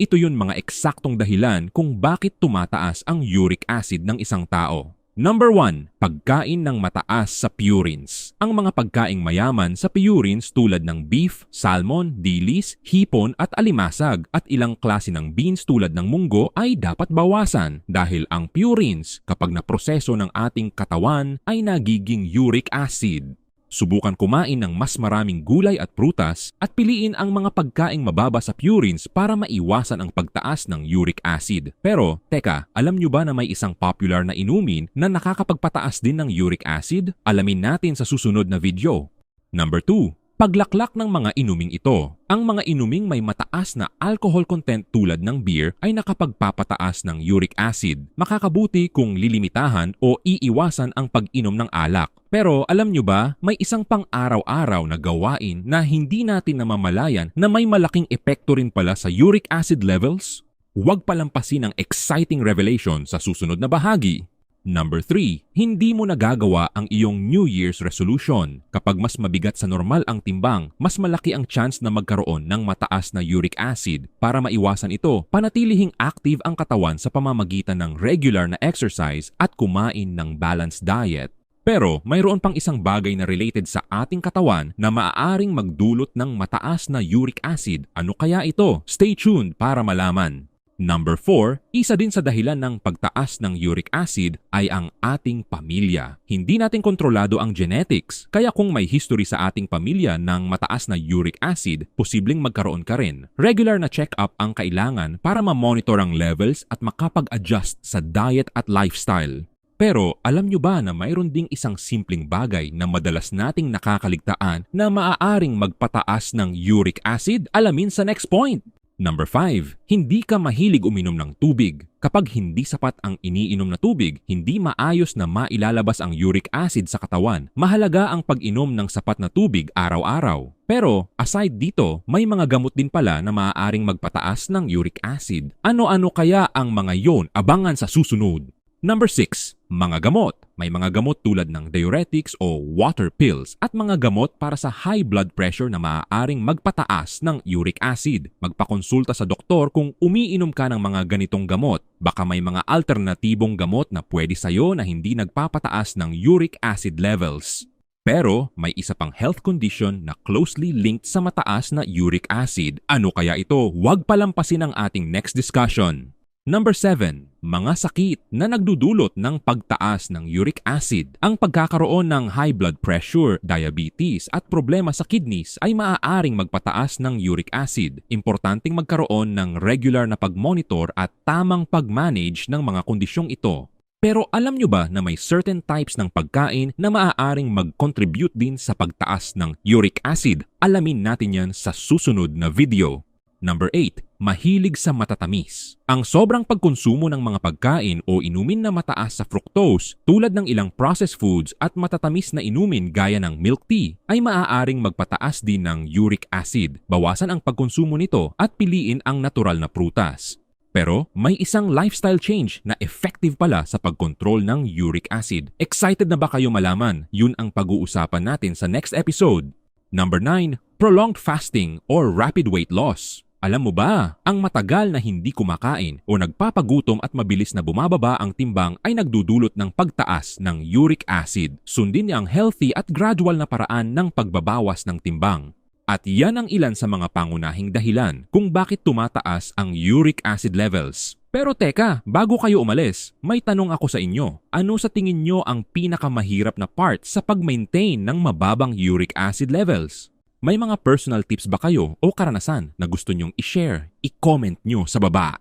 ito yun mga eksaktong dahilan kung bakit tumataas ang uric acid ng isang tao. Number 1, pagkain ng mataas sa purines. Ang mga pagkaing mayaman sa purines tulad ng beef, salmon, dilis, hipon at alimasag at ilang klase ng beans tulad ng munggo ay dapat bawasan dahil ang purines kapag naproseso ng ating katawan ay nagiging uric acid. Subukan kumain ng mas maraming gulay at prutas at piliin ang mga pagkaing mababa sa purines para maiwasan ang pagtaas ng uric acid. Pero, teka, alam nyo ba na may isang popular na inumin na nakakapagpataas din ng uric acid? Alamin natin sa susunod na video. Number 2. Paglaklak ng mga inuming ito. Ang mga inuming may mataas na alcohol content tulad ng beer ay nakapagpapataas ng uric acid. Makakabuti kung lilimitahan o iiwasan ang pag-inom ng alak. Pero alam nyo ba, may isang pang-araw-araw na gawain na hindi natin namamalayan na may malaking epekto rin pala sa uric acid levels? Huwag palampasin ang exciting revelation sa susunod na bahagi. Number 3, hindi mo nagagawa ang iyong New Year's resolution. Kapag mas mabigat sa normal ang timbang, mas malaki ang chance na magkaroon ng mataas na uric acid. Para maiwasan ito, panatilihing active ang katawan sa pamamagitan ng regular na exercise at kumain ng balanced diet. Pero mayroon pang isang bagay na related sa ating katawan na maaaring magdulot ng mataas na uric acid. Ano kaya ito? Stay tuned para malaman. Number 4, isa din sa dahilan ng pagtaas ng uric acid ay ang ating pamilya. Hindi natin kontrolado ang genetics, kaya kung may history sa ating pamilya ng mataas na uric acid, posibleng magkaroon ka rin. Regular na check-up ang kailangan para ma-monitor ang levels at makapag-adjust sa diet at lifestyle. Pero alam nyo ba na mayroon ding isang simpleng bagay na madalas nating nakakaligtaan na maaaring magpataas ng uric acid? Alamin sa next point! Number 5. Hindi ka mahilig uminom ng tubig. Kapag hindi sapat ang iniinom na tubig, hindi maayos na mailalabas ang uric acid sa katawan. Mahalaga ang pag-inom ng sapat na tubig araw-araw. Pero aside dito, may mga gamot din pala na maaaring magpataas ng uric acid. Ano-ano kaya ang mga yon? Abangan sa susunod. Number 6. Mga gamot. May mga gamot tulad ng diuretics o water pills at mga gamot para sa high blood pressure na maaaring magpataas ng uric acid. Magpakonsulta sa doktor kung umiinom ka ng mga ganitong gamot. Baka may mga alternatibong gamot na pwede sa'yo na hindi nagpapataas ng uric acid levels. Pero may isa pang health condition na closely linked sa mataas na uric acid. Ano kaya ito? Huwag palampasin ang ating next discussion. Number 7. Mga sakit na nagdudulot ng pagtaas ng uric acid. Ang pagkakaroon ng high blood pressure, diabetes at problema sa kidneys ay maaaring magpataas ng uric acid. Importanteng magkaroon ng regular na pagmonitor at tamang pag-manage ng mga kondisyong ito. Pero alam nyo ba na may certain types ng pagkain na maaaring mag-contribute din sa pagtaas ng uric acid? Alamin natin yan sa susunod na video. Number 8. Mahilig sa matatamis. Ang sobrang pagkonsumo ng mga pagkain o inumin na mataas sa fructose tulad ng ilang processed foods at matatamis na inumin gaya ng milk tea ay maaaring magpataas din ng uric acid. Bawasan ang pagkonsumo nito at piliin ang natural na prutas. Pero may isang lifestyle change na effective pala sa pagkontrol ng uric acid. Excited na ba kayo malaman? Yun ang pag-uusapan natin sa next episode. Number 9. Prolonged fasting or rapid weight loss. Alam mo ba, ang matagal na hindi kumakain o nagpapagutom at mabilis na bumababa ang timbang ay nagdudulot ng pagtaas ng uric acid. Sundin niya ang healthy at gradual na paraan ng pagbabawas ng timbang. At yan ang ilan sa mga pangunahing dahilan kung bakit tumataas ang uric acid levels. Pero teka, bago kayo umalis, may tanong ako sa inyo. Ano sa tingin nyo ang pinakamahirap na part sa pag-maintain ng mababang uric acid levels? May mga personal tips ba kayo o karanasan na gusto nyong i-share? I-comment nyo sa baba.